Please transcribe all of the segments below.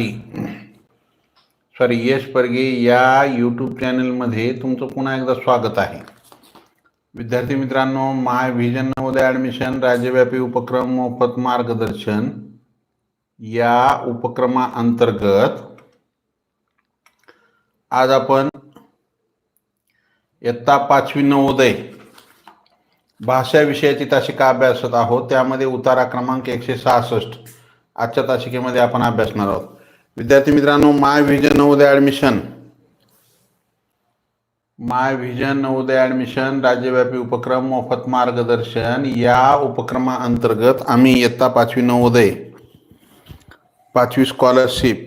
Marathi sorry यश परगे या YouTube चॅनलमध्ये तुमचं पुन्हा एकदा स्वागत आहे. विद्यार्थी मित्रांनो माय व्हिजन नवोदय ॲडमिशन राज्यव्यापी उपक्रम मोफत मार्गदर्शन या उपक्रमाअंतर्गत आज आपण इयत्ता पाचवी नवोदय भाषा विषयाची तासिका अभ्यासत आहोत. त्यामध्ये उतारा क्रमांक एकशे सहासष्ट. आजच्या तासिकेमध्ये आपण अभ्यासणार आहोत. विद्यार्थी मित्रांनो my vision Navodaya admission my vision Navodaya admission राज्यव्यापी उपक्रम मोफत मार्गदर्शन. या उपक्रमाअंतर्गत आम्ही इयत्ता पाचवी नवोदय पाचवी स्कॉलरशिप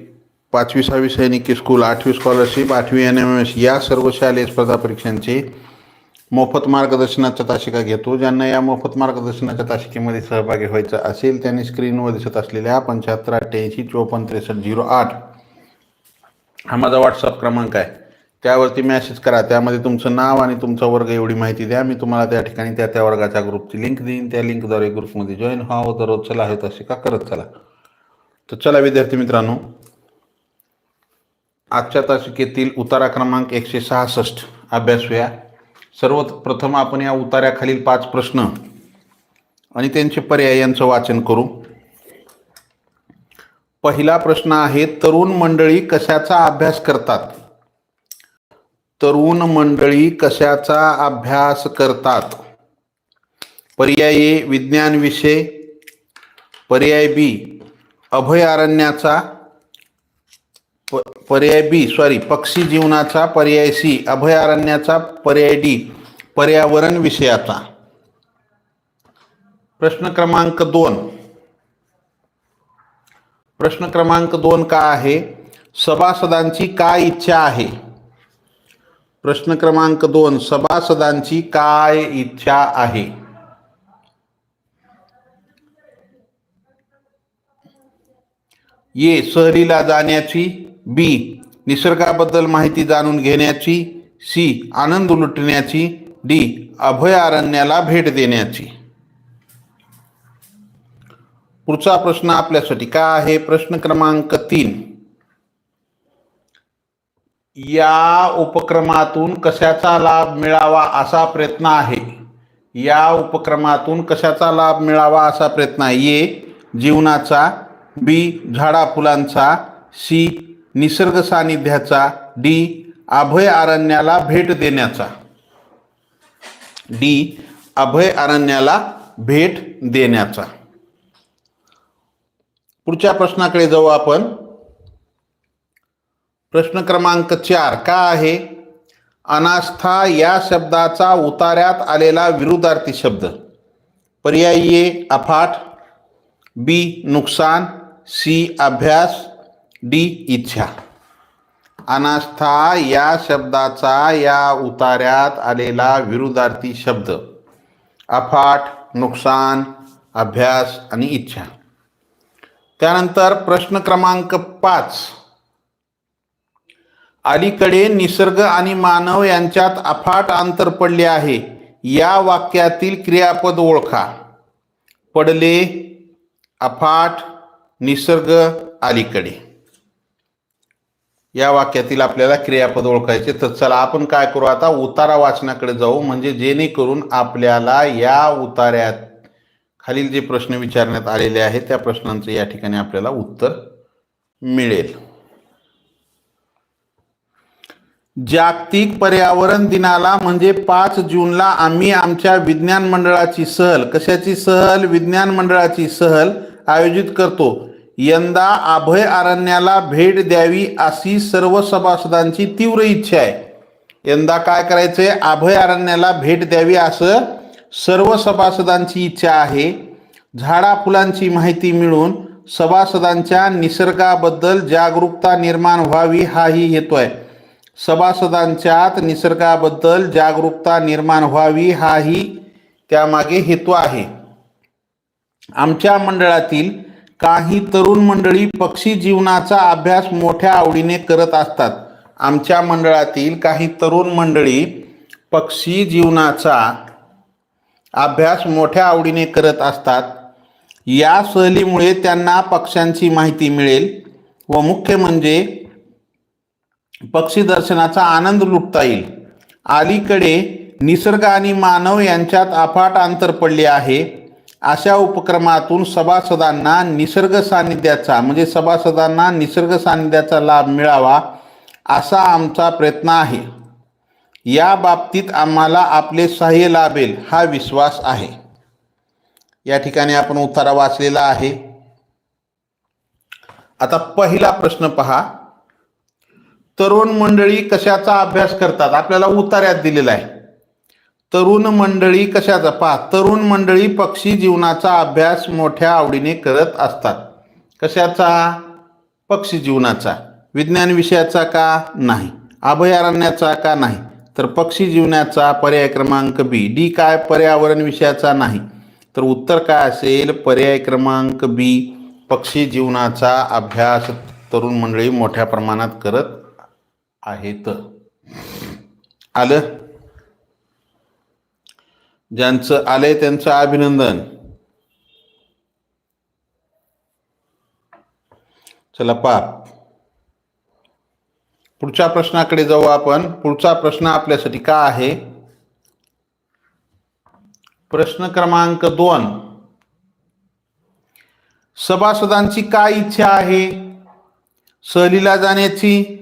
पाचवी सहावी सैनिकी स्कूल आठवी स्कॉलरशिप आठवी एन एम एस या सर्व शालेय स्पर्धा परीक्षांची मोफत मार्गदर्शनाच्या तासिका घेतो. ज्यांना या मोफत मार्गदर्शनाच्या तासिकेमध्ये सहभागी व्हायचं असेल त्यांनी स्क्रीनवर दिसत असलेल्या पंच्याहत्तर अठ्ठ्याऐंशी चोपन्न त्रेसष्ट झिरो आठ हा माझा व्हॉट्सअप क्रमांक आहे. त्यावरती मॅसेज करा. त्यामध्ये तुमचं नाव आणि तुमचा वर्ग एवढी माहिती द्या. मी तुम्हाला त्या ठिकाणी त्या त्या वर्गाच्या ग्रुपची लिंक देईन. त्या लिंकद्वारे ग्रुपमध्ये जॉईन व्हावं दररोज चला आहे तसे का करत चला. तर चला विद्यार्थी मित्रांनो. आजच्या तासिकेतील उतारा क्रमांक एकशे सहासष्ट. अभ्यासूया सर्वप्रथम आपण या उतार्याखालील पाच प्रश्न आणि त्यांचे पर्याय यांचं वाचन करू. पहिला प्रश्न आहे तरुण मंडळी कशाचा अभ्यास करतात? तरुण मंडळी कशाचा अभ्यास करतात? पर्याय ए विज्ञान विषय. पर्याय बी अभयारण्याचा. पर्याय बी सॉरी पक्षी जीवनाचा पर्याय सी अभयारण्याचा पर्याय डी पर्यावरण विषयाचा. प्रश्न क्रमांक दोन. प्रश्न क्रमांक दोन का आहे? सभासदांची काय इच्छा आहे? प्रश्न क्रमांक दोन सभासदांची काय इच्छा आहे? ये सहलीला जाण्याची बी निसर्गाबद्दल माहिती जाणून घेण्याची सी आनंद लुटण्याची डी अभयारण्याला भेट देण्याची. पुढचा प्रश्न आपल्यासाठी काय आहे? प्रश्न क्रमांक तीन. या उपक्रमातून कशाचा लाभ मिळावा असा प्रयत्न आहे? या उपक्रमातून कशाचा लाभ मिळावा असा प्रयत्न आहे? ये जीवनाचा बी झाडा फुलांचा सी निसर्ग सानिध्याचा डी. अभय अरण्याला भेट देण्याचा. डी. अभय अरण्याला भेट देण्याचा. पुढच्या प्रश्नाकडे जाऊ आपण. प्रश्न क्रमांक चार का आहे? अनास्था या शब्दाचा उतार्यात आलेला विरुद्धार्थी शब्द. पर्याय ए अफाट बी नुकसान सी अभ्यास डी इच्छा. अनास्था या शब्दाचा या उतार्यात आलेला विरुद्धार्थी शब्द. अफाट नुकसान अभ्यास आणि इच्छा. त्यानंतर प्रश्न क्रमांक पाच. अलीकडे निसर्ग आणि मानव यांच्यात अफाट अंतर पडले आहे. या वाक्यातील क्रियापद ओळखा. पडले अफाट निसर्ग अलीकडे. या वाक्यातील आपल्याला क्रियापद ओळखायचे तर चला आपण काय करू आता? उतारा वाचनाकडे जाऊ. म्हणजे जेणेकरून आपल्याला या उतार्यात खालील जे प्रश्न विचारण्यात आलेले आहेत त्या प्रश्नांचं या ठिकाणी आपल्याला उत्तर मिळेल. जागतिक पर्यावरण दिनाला म्हणजे पाच जूनला आम्ही आमच्या विज्ञान मंडळाची सहल कशाची सहल? विज्ञान मंडळाची सहल आयोजित करतो. यंदा अभय अरण्याला भेट द्यावी अशी सर्व सभासदांची तीव्र इच्छा आहे. यंदा काय करायचंय? अभय अरण्याला भेट द्यावी असं सर्व सभासदांची इच्छा आहे. झाडा फुलांची माहिती मिळून सभासदांच्या निसर्गाबद्दल जागरूकता निर्माण व्हावी हाही हेतू आहे. सभासदांच्यात निसर्गाबद्दल जागरूकता निर्माण व्हावी हाही त्यामागे हेतू आहे. आमच्या मंडळातील काही तरुण मंडळी पक्षी जीवनाचा अभ्यास मोठ्या आवडीने करत असतात. आमच्या मंडळातील काही तरुण मंडळी पक्षी जीवनाचा अभ्यास मोठ्या आवडीने करत असतात. या सहलीमुळे त्यांना पक्ष्यांची माहिती मिळेल व मुख्य म्हणजे पक्षी दर्शनाचा आनंद लुटता येईल. अलीकडे निसर्ग आणि मानव यांच्यात अफाट अंतर पडले आहे. अशा उपक्रमातून सभासदांना निसर्ग सान्निध्याचा म्हणजे सभासदांना निसर्ग सानिध्याचा लाभ मिळावा असा आमचा प्रयत्न आहे. या बाबतीत आम्हाला आपले सहाय्य लाभेल हा विश्वास आहे. या ठिकाणी आपण उतारा वाचलेला आहे. आता पहिला प्रश्न पहा. तरुण मंडळी कशाचा अभ्यास करतात? आपल्याला उतार्यात दिलेला आहे. तरुण मंडळी कशाचा? पहा तरुण मंडळी पक्षी जीवनाचा अभ्यास मोठ्या आवडीने करत असतात. कशाचा? पक्षी जीवनाचा. विज्ञान विषयाचा का? नाही. अभयारण्याचा का? नाही. तर पक्षी जीवनाचा पर्याय क्रमांक बी. डी. काय? पर्यावरण विषयाचा नाही. तर उत्तर काय असेल? पर्याय क्रमांक बी. पक्षी जीवनाचा अभ्यास तरुण मंडळी मोठ्या प्रमाणात करत आहेत. आलं? ज्यांचं आलंय त्यांचं अभिनंदन. चला पा पुढच्या प्रश्नाकडे जाऊ आपण. पुढचा प्रश्न आपल्यासाठी का आहे? प्रश्न क्रमांक दोन. सभासदांची काय इच्छा आहे? सहलीला जाण्याची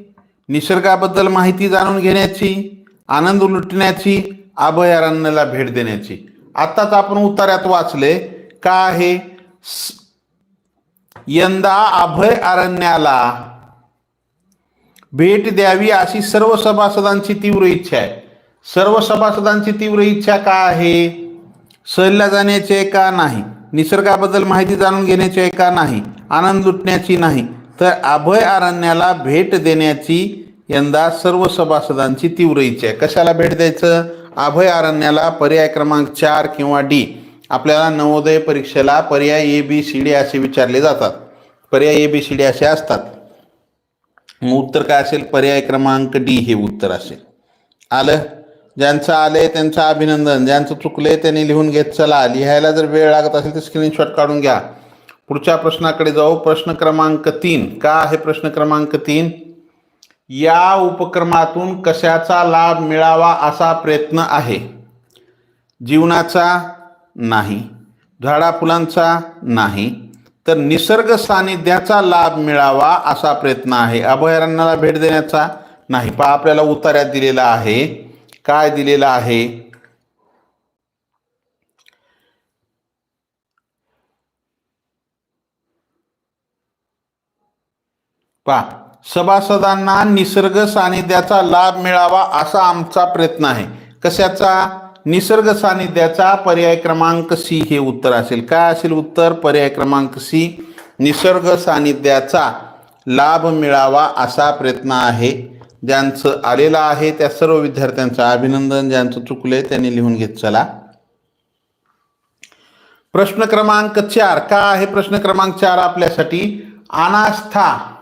निसर्गाबद्दल माहिती जाणून घेण्याची आनंद लुटण्याची अभयारण्याला भेट देण्याची. आत्ताच आपण उतार्यात वाचले का आहे? यंदा अभय अरण्याला भेट द्यावी अशी सर्व सभासदांची तीव्र इच्छा आहे. सर्व सभासदांची तीव्र इच्छा का आहे? सहलला जाण्याची आहे का नाही? निसर्गाबद्दल माहिती जाणून घेण्याची आहे का नाही? आनंद लुटण्याची नाही. तर अभय अरण्याला भेट देण्याची यंदा सर्व सभासदांची तीव्र इच्छा आहे. कशाला भेट द्यायचं? अभय अरण्याला पर्याय क्रमांक चार किंवा डी. आपल्याला नवोदय परीक्षेला पर्याय ए बी सी डी असे विचारले जातात. पर्याय ए बी सी डी असे असतात. उत्तर काय असेल? पर्याय क्रमांक डी हे उत्तर असेल. आलं? ज्यांचं आलंय त्यांचं अभिनंदन. ज्यांचं चुकलंय त्यांनी लिहून घेत चला. लिहायला जर वेळ लागत असेल तर स्क्रीनशॉट काढून घ्या. पुढच्या प्रश्नाकडे जाऊ. प्रश्न क्रमांक तीन. का आहे प्रश्न क्रमांक तीन? या उपक्रमातून कशाचा लाभ मिळावा असा प्रयत्न आहे? जीवनाचा नाही झाडाफुलांचा नाही तर निसर्ग सानिध्याचा लाभ मिळावा असा प्रयत्न आहे. अभयारण्याला भेट देण्याचा नाही. पहा आपल्याला उतार्यात दिलेला आहे. काय दिलेलं आहे? पहा सभासदांना निसर्ग सानिध्याचा लाभ मिळावा असा आमचा प्रयत्न आहे. कशाचा? निसर्ग सानिध्याचा पर्याय क्रमांक सी हे उत्तर असेल. काय असेल उत्तर? पर्याय क्रमांक सी निसर्ग सानिध्याचा लाभ मिळावा असा प्रयत्न आहे. ज्यांचं आलेलं आहे त्या सर्व विद्यार्थ्यांचं अभिनंदन ज्यांचं चुकलंय त्यांनी लिहून घेत चला. प्रश्न क्रमांक चार. का आहे प्रश्न क्रमांक चार आपल्यासाठी? अनास्था.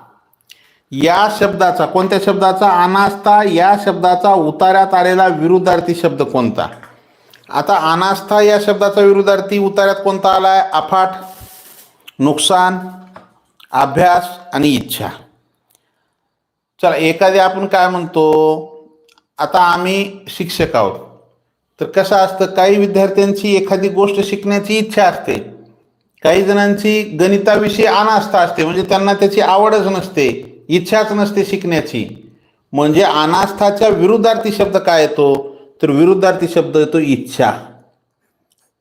या शब्दाचा कोणत्या शब्दाचा? अनास्था या शब्दाचा उतार्यात आलेला विरुद्धार्थी शब्द कोणता? आता अनास्था या शब्दाचा विरुद्धार्थी उतार्यात कोणता आलाय? अफाट नुकसान अभ्यास आणि इच्छा. चला एखादी आपण काय म्हणतो? आता आम्ही शिक्षक आहोत. तर कसं असतं? काही विद्यार्थ्यांची एखादी गोष्ट शिकण्याची इच्छा असते. काही जणांची गणिताविषयी अनास्था असते. म्हणजे त्यांना त्याची आवडच नसते. इच्छाच नसते शिकण्याची. म्हणजे अनास्थाच्या विरुद्धार्थी शब्द काय येतो? तर विरुद्धार्थी शब्द येतो इच्छा.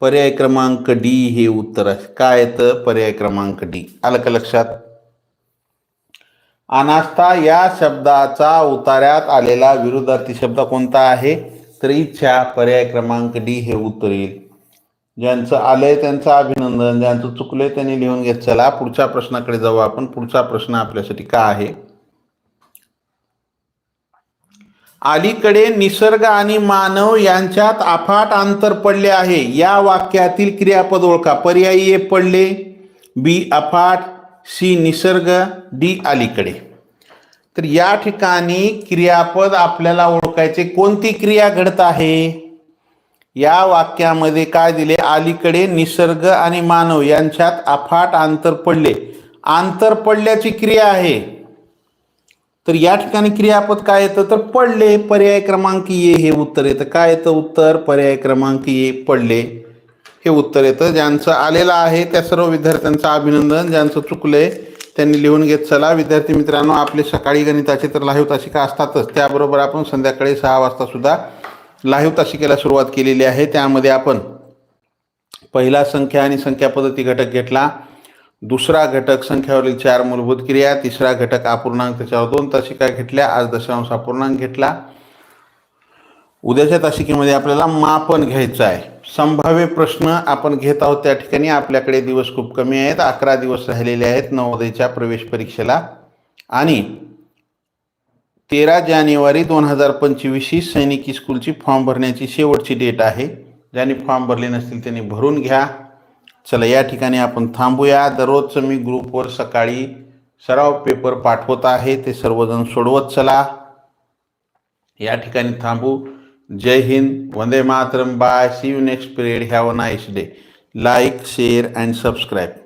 पर्याय क्रमांक डी हे उत्तर आहे. काय येतं? पर्याय क्रमांक डी. आलं का लक्षात? अनास्था या शब्दाचा उतार्यात आलेला विरुद्धार्थी शब्द कोणता आहे? तर इच्छा पर्याय क्रमांक डी हे उत्तर येईल. ज्यांचं आलंय त्यांचं अभिनंदन ज्यांचं चुकलंय त्यांनी लिहून घेत चला. पुढच्या प्रश्नाकडे जाऊ आपण. पुढचा प्रश्न आपल्यासाठी का आहे? अलीकडे निसर्ग आणि मानव यांच्यात अफाट अंतर पडले आहे. या वाक्यातील क्रियापद ओळखा. पर्यायी ए पडले बी अफाट सी निसर्ग डी अलीकडे. तर या ठिकाणी क्रियापद आपल्याला ओळखायचे. कोणती क्रिया घडत आहे? या वाक्यामध्ये काय दिले? अलीकडे निसर्ग आणि मानव यांच्यात अफाट आंतर पडले. आंतर पडल्याची क्रिया आहे. तर या ठिकाणी क्रियापद काय येतं? तर पडले पर्याय क्रमांक ये हे उत्तर येतं. काय येतं उत्तर? पर्याय क्रमांक ये पडले. हे उत्तर येतं. ज्यांचं आलेलं आहे त्या सर्व विद्यार्थ्यांचं अभिनंदन. ज्यांचं चुकलंय त्यांनी लिहून घेत चला. विद्यार्थी मित्रांनो आपले सकाळी गणिताचे तर लाईव्ह तासिका असतातच. त्याबरोबर आपण संध्याकाळी सहा वाजता सुद्धा लाईव्ह तासिकेला सुरुवात केलेली आहे. त्यामध्ये आपण पहिला संख्या आणि संख्या पद्धती घटक घेतला. दुसरा घटक संख्यावरील चार मूलभूत क्रिया तिसरा घटक अपूर्णांक त्याच्यावर दोन तासिका घेतल्या? आज दशांश अपूर्णांक घेतला. उद्याच्या तासिकेमध्ये आपल्याला मापन घ्यायचं आहे. संभाव्य प्रश्न आपण घेत आहोत त्या ठिकाणी. आपल्याकडे दिवस खूप कमी आहेत. अकरा दिवस राहिलेले आहेत नवोदयच्या प्रवेश परीक्षेला. आणि तेरा जानेवारी दोन हजार पंचवीस ही सैनिकी स्कूलची फॉर्म भरण्याची शेवटची डेट आहे. ज्यांनी फॉर्म भरले नसतील त्यांनी भरून घ्या. चला या ठिकाणी आपण थांबूया. दररोजचं मी ग्रुपवर सकाळी सराव पेपर पाठवत आहे. ते सर्वजण सोडवत चला. या ठिकाणी थांबू. जय हिंद. वंदे Mataram. Bye. See you next period have a nice day like share and subscribe